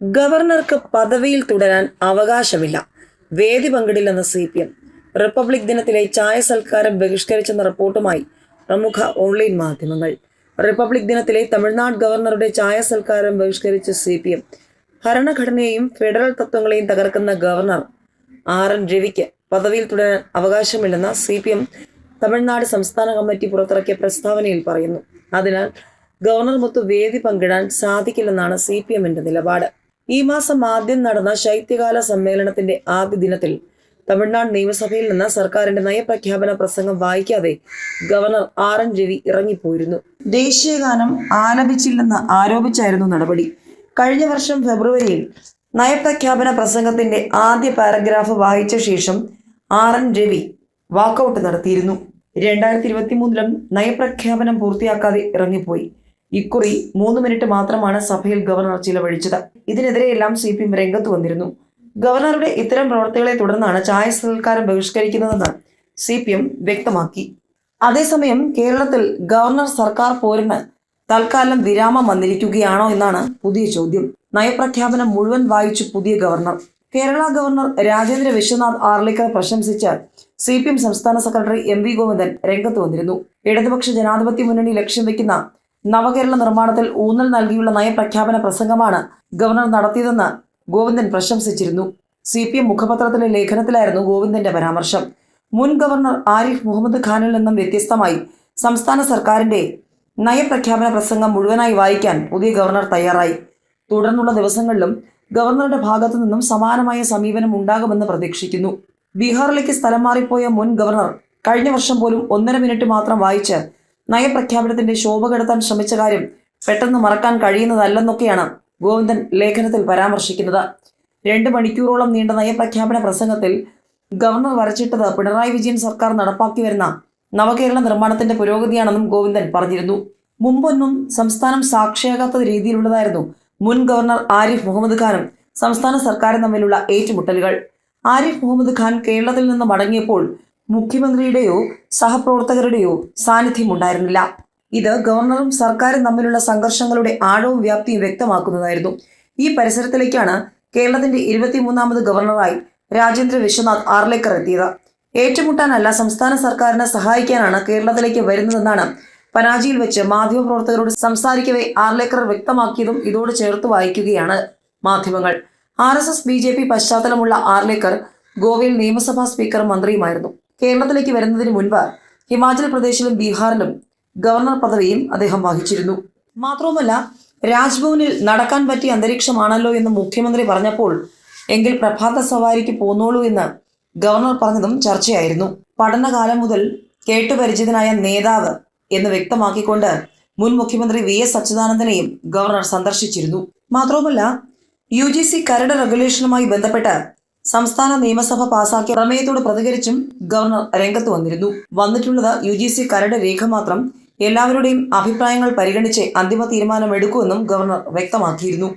ഗവർണർക്ക് പദവിയിൽ തുടരാൻ അവകാശമില്ല. വേദി പങ്കിടില്ലെന്ന് സി പി എം റിപ്പബ്ലിക് ദിനത്തിലെ ചായ സൽക്കാരം ബഹിഷ്കരിച്ചെന്ന റിപ്പോർട്ടുമായി പ്രമുഖ ഓൺലൈൻ മാധ്യമങ്ങൾ. റിപ്പബ്ലിക് ദിനത്തിലെ തമിഴ്നാട് ഗവർണറുടെ ചായ സൽക്കാരം ബഹിഷ്കരിച്ച സി പി എം ഭരണഘടനയെയും ഫെഡറൽ തത്വങ്ങളെയും തകർക്കുന്ന ഗവർണർ ആർ എൻ രവിക്ക് പദവിയിൽ തുടരാൻ അവകാശമില്ലെന്ന് സി പി എം തമിഴ്നാട് സംസ്ഥാന കമ്മിറ്റി പുറത്തിറക്കിയ പ്രസ്താവനയിൽ പറയുന്നു. അതിനാൽ ഗവർണർ മൊത്ത് വേദി പങ്കിടാൻ സാധിക്കില്ലെന്നാണ് സി പി എമ്മിന്റെ നിലപാട്. ഈ മാസം ആദ്യം നടന്ന ശൈത്യകാല സമ്മേളനത്തിന്റെ ആദ്യ ദിനത്തിൽ തമിഴ്നാട് നിയമസഭയിൽ നിന്ന് സർക്കാരിന്റെ നയപ്രഖ്യാപന പ്രസംഗം വായിക്കാതെ ഗവർണർ ആർ എൻ രവി ഇറങ്ങിപ്പോയിരുന്നു. ദേശീയഗാനം ആലപിച്ചില്ലെന്ന് ആരോപിച്ചായിരുന്നു നടപടി. കഴിഞ്ഞ വർഷം ഫെബ്രുവരിയിൽ നയപ്രഖ്യാപന പ്രസംഗത്തിന്റെ ആദ്യ പാരഗ്രാഫ് വായിച്ച ശേഷം ആർ എൻ രവി വാക്കൌട്ട് നടത്തിയിരുന്നു. രണ്ടായിരത്തി ഇരുപത്തി മൂന്നിലും നയപ്രഖ്യാപനം പൂർത്തിയാക്കാതെ ഇറങ്ങിപ്പോയി. ഇക്കുറി മൂന്ന് മിനിറ്റ് മാത്രമാണ് സഭയിൽ ഗവർണർ ചിലവഴിച്ചത്. ഇതിനെതിരെയെല്ലാം സി പി എം രംഗത്ത് വന്നിരുന്നു. ഗവർണറുടെ ഇത്തരം പ്രവർത്തികളെ തുടർന്നാണ് ചായ സൽക്കാരം ബഹിഷ്കരിക്കുന്നതെന്ന് സി പി എം വ്യക്തമാക്കി. അതേസമയം കേരളത്തിൽ ഗവർണർ സർക്കാർ പോരിന് തൽക്കാലം വിരാമം വന്നിരിക്കുകയാണോ എന്നാണ് പുതിയ ചോദ്യം. നയപ്രഖ്യാപനം മുഴുവൻ വായിച്ചു പുതിയ ഗവർണർ. കേരള ഗവർണർ രാജേന്ദ്ര വിശ്വനാഥ് ആർലിക്കർ പ്രശംസിച്ച് സി പി എം സംസ്ഥാന സെക്രട്ടറി എം വി ഗോവിന്ദൻ രംഗത്ത് വന്നിരുന്നു. ഇടതുപക്ഷ ജനാധിപത്യ മുന്നണി ലക്ഷ്യം വെക്കുന്ന നവകേരള നിർമ്മാണത്തിൽ ഊന്നൽ നൽകിയുള്ള നയപ്രഖ്യാപന പ്രസംഗമാണ് ഗവർണർ നടത്തിയതെന്ന് ഗോവിന്ദൻ പ്രശംസിച്ചിരുന്നു. സി പി എം മുഖപത്രത്തിലെ ലേഖനത്തിലായിരുന്നു ഗോവിന്ദന്റെ പരാമർശം. മുൻ ഗവർണർ ആരിഫ് മുഹമ്മദ് ഖാനിൽ നിന്നും വ്യത്യസ്തമായി സംസ്ഥാന സർക്കാരിന്റെ നയപ്രഖ്യാപന പ്രസംഗം മുഴുവനായി വായിക്കാൻ പുതിയ ഗവർണർ തയ്യാറായി. തുടർന്നുള്ള ദിവസങ്ങളിലും ഗവർണറുടെ ഭാഗത്തു നിന്നും സമാനമായ സമീപനം ഉണ്ടാകുമെന്ന് പ്രതീക്ഷിക്കുന്നു. ബീഹാറിലേക്ക് സ്ഥലം മാറിപ്പോയ മുൻ ഗവർണർ കഴിഞ്ഞ വർഷം പോലും ഒന്നര മിനിറ്റ് മാത്രം വായിച്ച് നയപ്രഖ്യാപനത്തിന്റെ ശോഭ കെടുത്താൻ ശ്രമിച്ച കാര്യം പെട്ടെന്ന് മറക്കാൻ കഴിയുന്നതല്ലെന്നൊക്കെയാണ് ഗോവിന്ദൻ ലേഖനത്തിൽ പരാമർശിക്കുന്നത്. രണ്ട് മണിക്കൂറോളം നീണ്ട നയപ്രഖ്യാപന പ്രസംഗത്തിൽ ഗവർണർ വരച്ചിട്ടത് പിണറായി വിജയൻ സർക്കാർ നടപ്പാക്കി വരുന്ന നവകേരള നിർമ്മാണത്തിന്റെ പുരോഗതിയാണെന്നും ഗോവിന്ദൻ പറഞ്ഞിരുന്നു. മുമ്പൊന്നും സംസ്ഥാനം സാക്ഷിയാകാത്ത രീതിയിലുള്ളതായിരുന്നു മുൻ ഗവർണർ ആരിഫ് മുഹമ്മദ് ഖാനും സംസ്ഥാന സർക്കാരും തമ്മിലുള്ള ഏറ്റുമുട്ടലുകൾ. ആരിഫ് മുഹമ്മദ് ഖാൻ കേരളത്തിൽ നിന്ന് മടങ്ങിയപ്പോൾ മുഖ്യമന്ത്രിയുടെയോ സഹപ്രവർത്തകരുടെയോ സാന്നിധ്യം ഉണ്ടായിരുന്നില്ല ഇത് ഗവർണറും സർക്കാരും തമ്മിലുള്ള സംഘർഷങ്ങളുടെ ആഴവും വ്യാപ്തിയും വ്യക്തമാക്കുന്നതായിരുന്നു. ഈ പരിസരത്തിലേക്കാണ് കേരളത്തിന്റെ ഇരുപത്തിമൂന്നാമത് ഗവർണറായി രാജേന്ദ്ര വിശ്വനാഥ് ആർലേക്കർ എത്തിയത്. ഏറ്റുമുട്ടാനല്ല സംസ്ഥാന സർക്കാരിനെ സഹായിക്കാനാണ് കേരളത്തിലേക്ക് വരുന്നതെന്നാണ് പനാജിയിൽ വെച്ച് മാധ്യമപ്രവർത്തകരോട് സംസാരിക്കവേ ആർലേക്കർ വ്യക്തമാക്കിയതും ഇതോട് ചേർത്ത് വായിക്കുകയാണ് മാധ്യമങ്ങൾ. R S S B J P പശ്ചാത്തലമുള്ള Arlekar ഗോവയിൽ നിയമസഭാ സ്പീക്കർ മന്ത്രിയുമായിരുന്നു. കേരളത്തിലേക്ക് വരുന്നതിന് മുൻപ് ഹിമാചൽ പ്രദേശിലും ബീഹാറിലും ഗവർണർ പദവിയും അദ്ദേഹം വഹിച്ചിരുന്നു. മാത്രവുമല്ല രാജ്ഭവനിൽ നടക്കാൻ പറ്റിയ അന്തരീക്ഷമാണല്ലോ എന്ന് മുഖ്യമന്ത്രി പറഞ്ഞപ്പോൾ എങ്കിൽ പ്രഭാത സവാരിക്ക് പോന്നോളൂ എന്ന് ഗവർണർ പറഞ്ഞതും ചർച്ചയായിരുന്നു. പഠനകാലം മുതൽ കേട്ടുപരിചിതനായ നേതാവ് എന്ന് വ്യക്തമാക്കിക്കൊണ്ട് മുൻ മുഖ്യമന്ത്രി വി എസ് അച്യുതാനന്ദനെയും ഗവർണർ സന്ദർശിച്ചിരുന്നു. മാത്രവുമല്ല യു ജി സി കരട് റെഗുലേഷനുമായി ബന്ധപ്പെട്ട് സംസ്ഥാന നിയമസഭ പാസാക്കിയ പ്രമേയത്തോട് പ്രതികരിച്ചും ഗവർണർ രംഗത്ത് വന്നിരുന്നു. വന്നിട്ടുള്ളത് യു ജി സി കരട് രേഖ മാത്രം. എല്ലാവരുടെയും അഭിപ്രായങ്ങൾ പരിഗണിച്ച് അന്തിമ തീരുമാനമെടുക്കുമെന്നും ഗവർണർ വ്യക്തമാക്കിയിരുന്നു.